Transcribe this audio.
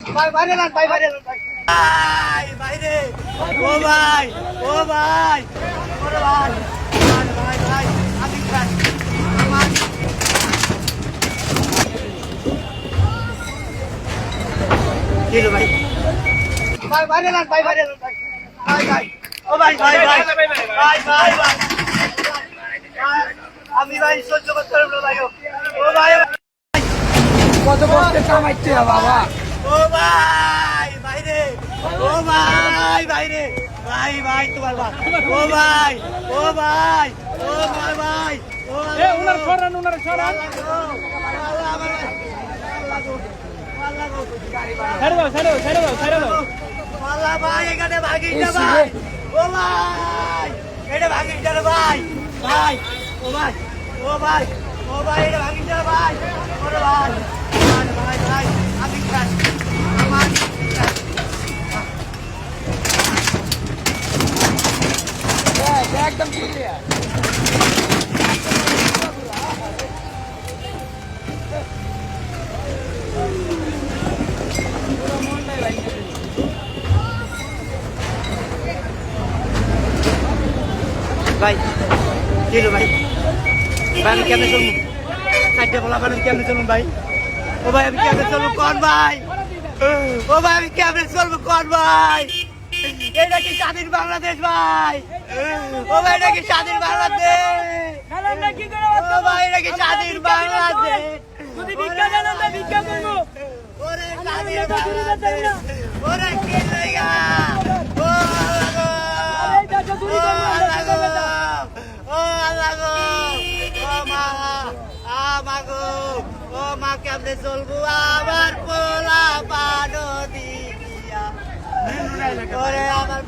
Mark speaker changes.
Speaker 1: ভাই বাইরে যান ভাই বাইরে যান ভাই। ভাই বাইরে। ও ভাই ও ভাই। ওরে ভাই ভাই ভাই আমি ভাই ভাই? ভাই বাইরে যান ভাই বাইরে যান ভাই। ভাই ভাই। ও ভাই ভাই ভাই। ভাই ভাই ভাই আমি ভাই সহ্য করতে পারব না ভাই। ও ভাই
Speaker 2: কত কষ্টে কামাইতে বাবা।
Speaker 1: ও ভাই বাইরে। ও ভাই বাইরে। ভাই ভাই তোমার ভাই। ও ভাই ও ভাই ও ভাই ভাই ও
Speaker 2: এ উনার সরান উনার সরান। ছেড়ে দাও ছেড়ে দাও ছেড়ে দাও ছেড়ে দাও।
Speaker 1: আল্লাহ ভাই এখানে ভাগিস না ভাই। ও ভাই এটা ভাগিস না রে ভাই। ভাই ও ভাই ও ভাই ও ভাই এটা ভাগিস না রে ভাই। ওরে ভাই ভাই ভাই। ভাই, কি ভাই? ভাই, আমি কেমনে চলবো? চারটে বলা আমি কেমনে চলবো ভাই? ও ভাই, আমি কেমনে চলবো? কন ভাই? ও ভাই, আমি কেমনে চলবো? কন ভাই? এটা কি স্বাধীন বাংলাদেশ ভাই? ও ভাই এটা কি স্বাধীন বাংলাদেশ? ও ভাই এটা কি স্বাধীন বাংলাদেশ?
Speaker 2: যদি ভিক্ষা দেন আমরা ভিক্ষা করব।
Speaker 1: ওরে স্বাধীন বাংলাদেশ। ওরে কি লেগা ও আল্লাহ গো। ও আল্লাহ গো। ও মা আ মা গো। ও মা কেমনে চলবো আমার ওরে আমার